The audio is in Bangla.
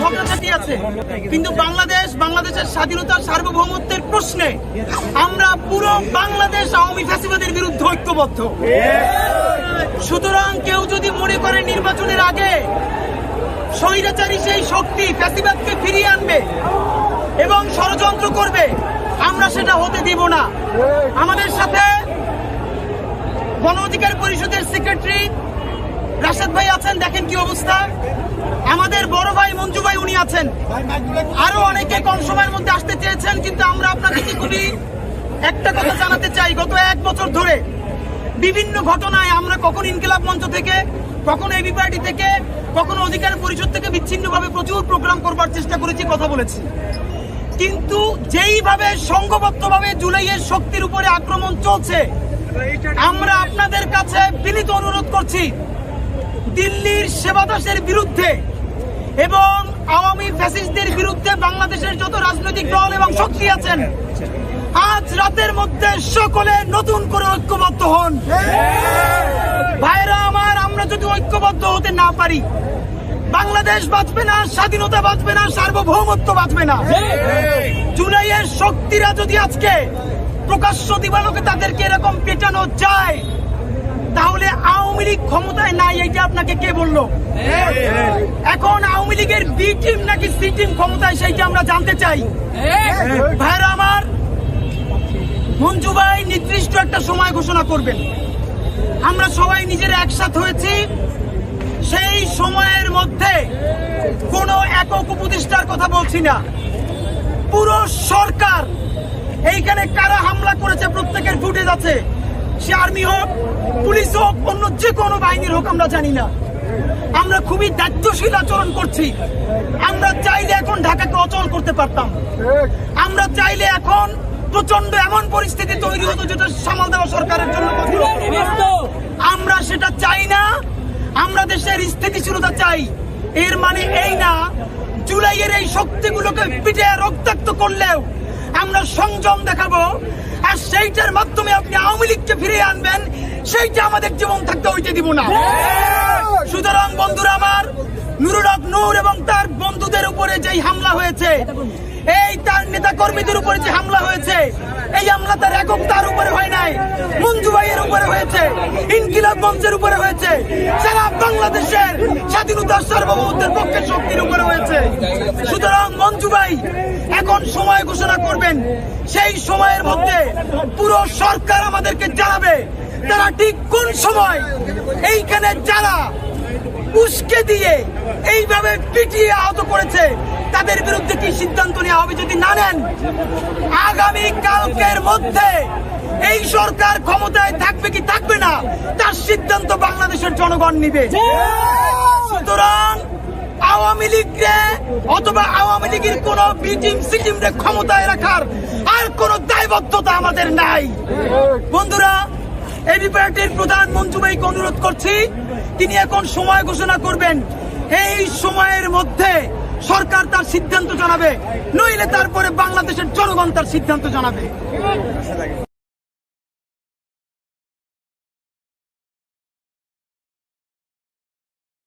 ঝগড়াঝাটি আছে। কিন্তু বাংলাদেশ, বাংলাদেশের স্বাধীনতার সার্বভৌমত্বের প্রশ্নে আমরা পুরো বাংলাদেশ আওয়ামী ফ্যাসিবাদের বিরুদ্ধে ঐক্যবদ্ধ। সুতরাং কেউ যদি মনে করে নির্বাচনের আগে স্বৈরাচারী সেই শক্তি ফ্যাসিবাদকে ফিরিয়ে আনবে এবং ষড়যন্ত্র করবে, আমরা সেটা হতে দিব না। আমাদের সাথে গণ অধিকার পরিষদের সেক্রেটারি রাশেদ ভাই আছেন, দেখেন কি অবস্থা। আমাদের বড় ভাই মঞ্জু ভাই উনি আছেন। আরও অনেকে কম সময়ের মধ্যে আসতে চেয়েছেন, কিন্তু আমরা আপনাদেরকে খুবই একটা কথা জানাতে চাই। গত এক বছর ধরে বিভিন্ন ঘটনায় আমরা কখন ইনকিলাব মঞ্চ থেকে, কখন এবি পার্টি থেকে, কখনো অধিকার পরিষদ থেকে বিচ্ছিন্নভাবে প্রচুর প্রোগ্রাম করবার চেষ্টা করেছি, কথা বলেছি। কিন্তু যেইভাবে সংঘবদ্ধভাবে জুলাইয়ের শক্তির উপরে আক্রমণ চলছে, আমরা আপনাদের কাছে বিনীত অনুরোধ করছি, দিল্লির সেবাদাসের বিরুদ্ধে এবং আওয়ামী ফ্যাসিস্টদের বিরুদ্ধে বাংলাদেশের যত রাজনৈতিক দল এবং শক্তি আছেন, আজ রাতের মধ্যে সকলে নতুন করে ঐক্যবদ্ধ হন। ভাইরা আমার, আমরা যদি ঐক্যবদ্ধ হতে না পারি, বাংলাদেশ বাঁচবে না, স্বাধীনতা বাঁচবে না, সার্বভৌমত্ব বাঁচবে না। জুলাইয়ের শক্তিরা যদি আজকে প্রকাশ্য দিবালোকে তাদেরকে এরকম পেটানো যায় তাহলে আওয়ামী লীগ ক্ষমতায় নাই এটা আপনাকে কে বলল? এখন আওয়ামী লীগের বি টিম নাকি সি টিম ক্ষমতায় সেইটা আমরা জানতে চাই। ভাইরা আমার মঞ্জু ভাই নির্দিষ্ট একটা সময় ঘোষণা করবেন। আমরা সবাই নিজেরা একসাথ হয়েছি। সেই সময়ের মধ্যে কোনো একক উপদেষ্টার কথা বলছি না। পুরো সরকার এইখানে কারা হামলা করেছে প্রত্যেকের ফুটেজ আছে। সে আর্মি হোক, পুলিশ হোক, অন্য যে কোনো বাহিনীর হোক, আমরা জানি না। আমরা খুবই দায়িত্বশীল আচরণ করছি। আমরা চাইলে এখন ঢাকাকে অচল করতে পারতাম। আমরা চাইলে এখন প্রচণ্ড এমন পরিস্থিতি তৈরি হতো যেটা সামাল দেওয়া সরকারের জন্য আমরা সেটা চাই না। আমরা দেশের স্থিতিশীলতা চাই। এর মানে এই না, জুলাইয়ের এই শক্তিগুলোকে পিঠে রক্তাক্ত করলেও আমরা সংযম দেখাবো। আর সেইটার মাধ্যমে আপনি আওয়ামী লীগকে ফিরিয়ে আনবেন সেইটা আমাদের জীবন থাকতে হইতে দিব না। সুতরাং বন্ধুরা আমার নুরুল নূর এবং তার বন্ধুদের উপরে যেই হামলা হয়েছে এই তার নেতা কর্মীদের উপরে যে হামলা হয়েছে এই হামলা তার একক তার উপরে হয় নাই মঞ্জু ভাইয়ের উপরে হয়েছে ইনকিলাব মঞ্চের উপরে হয়েছে সারা বাংলাদেশের স্বাধীনতার সার্বভৌমত্বের পক্ষে শক্তির উপরে হয়েছে সুতরাং মঞ্জু ভাই, এখন সময় ঘোষণা করবেন। সেই সময়ের মধ্যে পুরো সরকার আমাদেরকে জানাবে তারা ঠিক কোন সময় এইখানে যারা উস্কে দিয়ে এইভাবে পিটিয়ে আহত করেছে, তাদের বিরুদ্ধে কি সিদ্ধান্ত নেওয়া হবে যদি না নেন? আগামী কালকের মধ্যে এই সরকার ক্ষমতায় থাকবে কি থাকবে না, তার সিদ্ধান্ত বাংলাদেশের জনগণ নিবে। সুতরাং আওয়ামী লীগকে অথবা আওয়ামী লীগের কোন সিটিম রে ক্ষমতায় রাখার আর কোন দায়বদ্ধতা আমাদের নাই। বন্ধুরা এবি পার্টির প্রধান মঞ্জু ভাইকে অনুরোধ করছি, তিনি এখন সময় ঘোষণা করবেন। এই সময়ের মধ্যে সরকার তার সিদ্ধান্ত জানাবে, নইলে তারপরে বাংলাদেশের জনগণ তার সিদ্ধান্ত জানাবে।